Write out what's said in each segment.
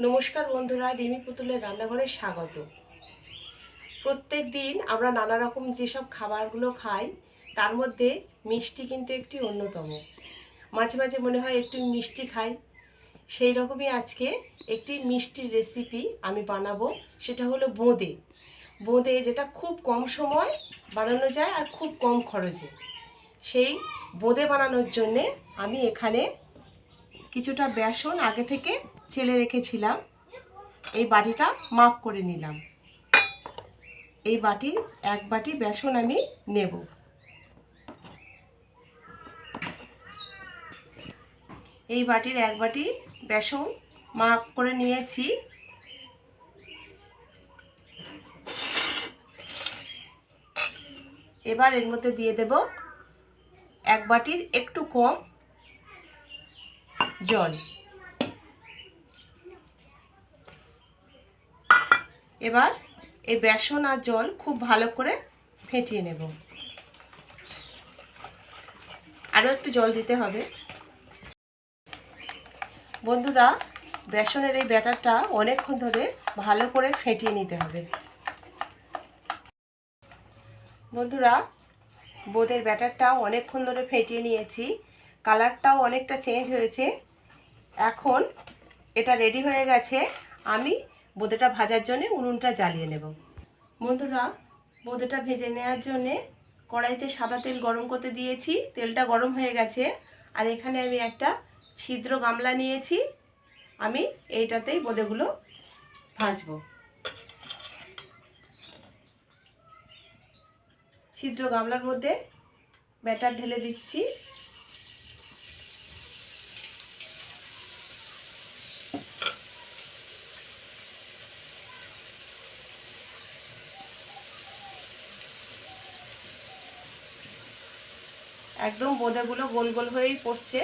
নমস্কার বন্ধুরা, রিমি পুতুলের রান্নাঘরে স্বাগত। প্রত্যেক দিন আমরা নানা রকম যেসব খাবারগুলো খাই, তার মধ্যে মিষ্টি কিন্তু একটি অন্যতম। মাঝে মাঝে মনে হয় একটু মিষ্টি খাই। সেই রকমই আজকে একটি মিষ্টির রেসিপি আমি বানাবো, সেটা হলো বোঁদে। বোঁদে যেটা খুব কম সময় বানানো যায় আর খুব কম খরচে। সেই বোঁদে বানানোর জন্যে আমি এখানে কিছুটা বেসন আগে থেকে চেলে রেখেছিলাম। এই বাটিটা মাপ করে নিলাম। এই বাটির এক বাটি বেসন আমি নেব। এই বাটির এক বাটি বেসন মাপ করে নিয়েছি। এবার এর মধ্যে দিয়ে দেব এক বাটির একটু কম জল। এবার এই বেসন আর জল খুব ভালো করে ফেটিয়ে নেব। আরও একটু জল দিতে হবে। বন্ধুরা, বেসনের এই ব্যাটারটা অনেকক্ষণ ধরে ভালো করে ফেটিয়ে নিতে হবে। বন্ধুরা, বোঁদের ব্যাটারটা অনেকক্ষণ ধরে ফেটিয়ে নিয়েছি। কালারটাও অনেকটা চেঞ্জ হয়েছে। এখন এটা রেডি হয়ে গেছে। আমি বোঁদেটা ভাজার জন্য উনুনটা জ্বালিয়ে নেব। বন্ধুরা, বোঁদেটা ভেজে নেওয়ার জন্যে কড়াইতে সাদা তেল গরম করতে দিয়েছি। তেলটা গরম হয়ে গেছে। আর এখানে আমি একটা ছিদ্র গামলা নিয়েছি। আমি এইটাতেই বোঁদেগুলো ভাজবো। ছিদ্র গামলার মধ্যে ব্যাটার ঢেলে দিচ্ছি। একদম বোঁদেগুলো গোল গোল হয়েই পড়ছে।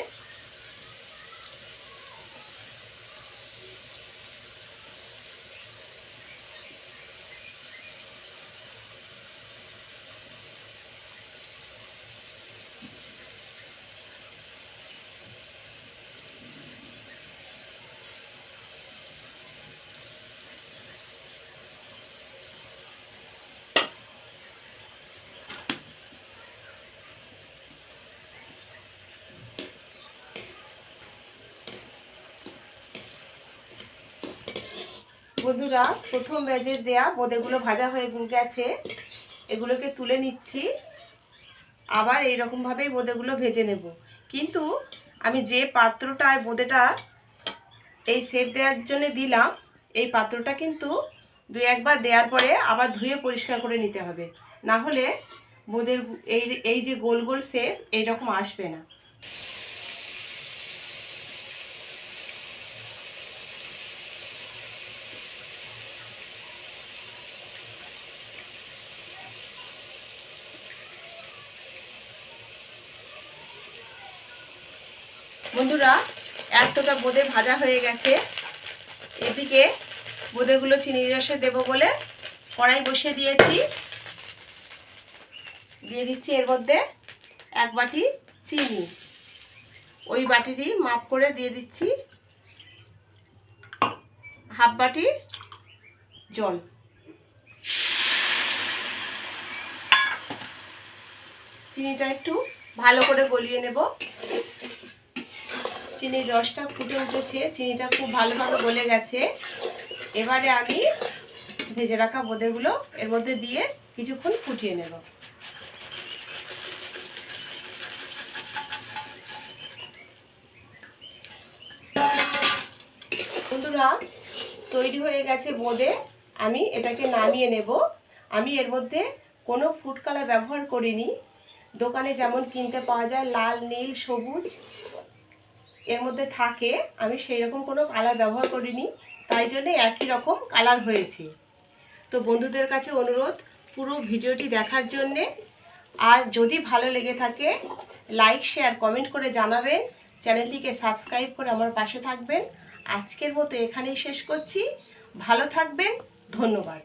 বন্ধুরা, প্রথম ব্যাজের দেয়া বোঁদেগুলো ভাজা হয়ে গেছে। এগুলোকে তুলে নিচ্ছি। আবার এই রকমভাবেই বোঁদেগুলো ভেজে নেব। কিন্তু আমি যে পাত্রটায় বোঁদেটা এই সেপ দেওয়ার জন্য দিলাম, এই পাত্রটা কিন্তু দুই একবার দেওয়ার পরে আবার ধুয়ে পরিষ্কার করে নিতে হবে। না হলে বোঁদের এই এই যে গোল গোল সেপ এইরকম আসবে না। বন্ধুরা, এতটা বোঁদে ভাজা হয়ে গেছে। এদিকে বোঁদেগুলো চিনি রসে দেবো বলে কড়াই বসিয়ে দিয়েছি। দিয়ে দিচ্ছি এর মধ্যে এক বাটি চিনি। ওই বাটিটি মাপ করে দিয়ে দিচ্ছি হাফ বাটি জল। চিনিটা একটু ভালো করে গলিয়ে নেব। চিনির রসটা ফুটে উঠেছে, চিনিটা খুব ভালোভাবে গলে গেছে। এবারে আমি ভেজে রাখা বোঁদেগুলো এর মধ্যে দিয়ে কিছুক্ষণ ফুটিয়ে নেব। বন্ধুরা, তৈরি হয়ে গেছে বোঁদে। আমি এটাকে নামিয়ে নেব। আমি এর মধ্যে কোনো ফুড কালার ব্যবহার করিনি। দোকানে যেমন কিনতে পাওয়া যায় লাল, নীল, সবুজ। এর মধ্যে থাকে, আমি সেই রকম কোনো কালার ব্যবহার করিনি, তাই জন্যে একই রকম কালার হয়েছে। তো বন্ধুদের কাছে অনুরোধ, পুরো ভিডিওটি দেখার জন্যে। আর যদি ভালো লেগে থাকে লাইক শেয়ার কমেন্ট করে জানাবেন। চ্যানেলটিকে সাবস্ক্রাইব করে আমার পাশে থাকবেন। আজকের মতো এখানেই শেষ করছি। ভালো থাকবেন, ধন্যবাদ।